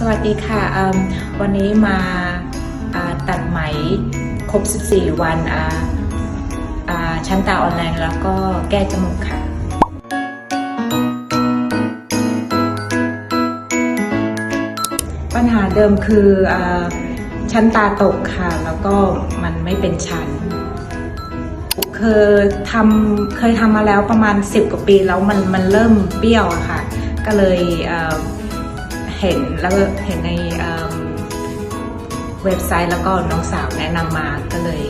สวัสดีค่ะ วันนี้มาตัดไหมครบ 14 วันอ่าอ่าชั้นตาออนไลน์แล้วก็แก้จมูกค่ะปัญหาเดิมคืออชั้นตาตกค่ะ แล้วก็มันไม่เป็นชั้น เคยทำเคยทำมาแล้วประมาณ 10 กว่าปีแล้วมันมันเริ่มเบี้ยวอะค่ะ ก็เลย เห็นแล้วก็เห็นในเว็บไซต์แล้วก็น้องสาวแนะนำมาก็เลย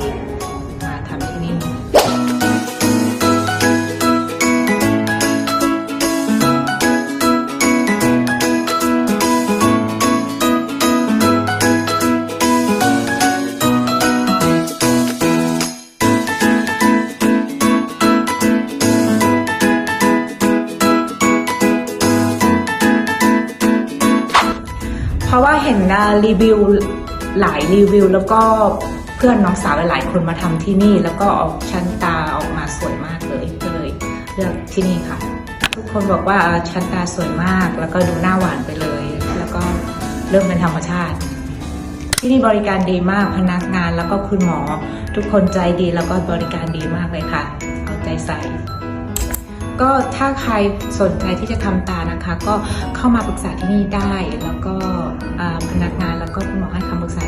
เพราะว่าเห็นรีวิวหลายรีวิว แล้วก็เพื่อนน้องสาวหลายๆคนมาทำที่นี่ แล้วก็ออกชั้นตาออกมาสวยมากเลยก็เลยเลือกที่นี่ค่ะ ทุกคนบอกว่าชั้นตาสวยมาก แล้วก็ดูหน้าหวานไปเลย แล้วก็เริ่มเป็นธรรมชาติ ที่นี่บริการดีมากพนักงานแล้วก็คุณหมอ ทุกคนใจดีแล้วก็บริการดีมากเลยค่ะ เอาใจใส่ ก็ถ้าใครสนใจที่จะทำตานะคะ ก็เข้ามาปรึกษาที่นี่ได้ แล้วก็พนักงานแล้วก็คุณหมอให้คำปรึกษา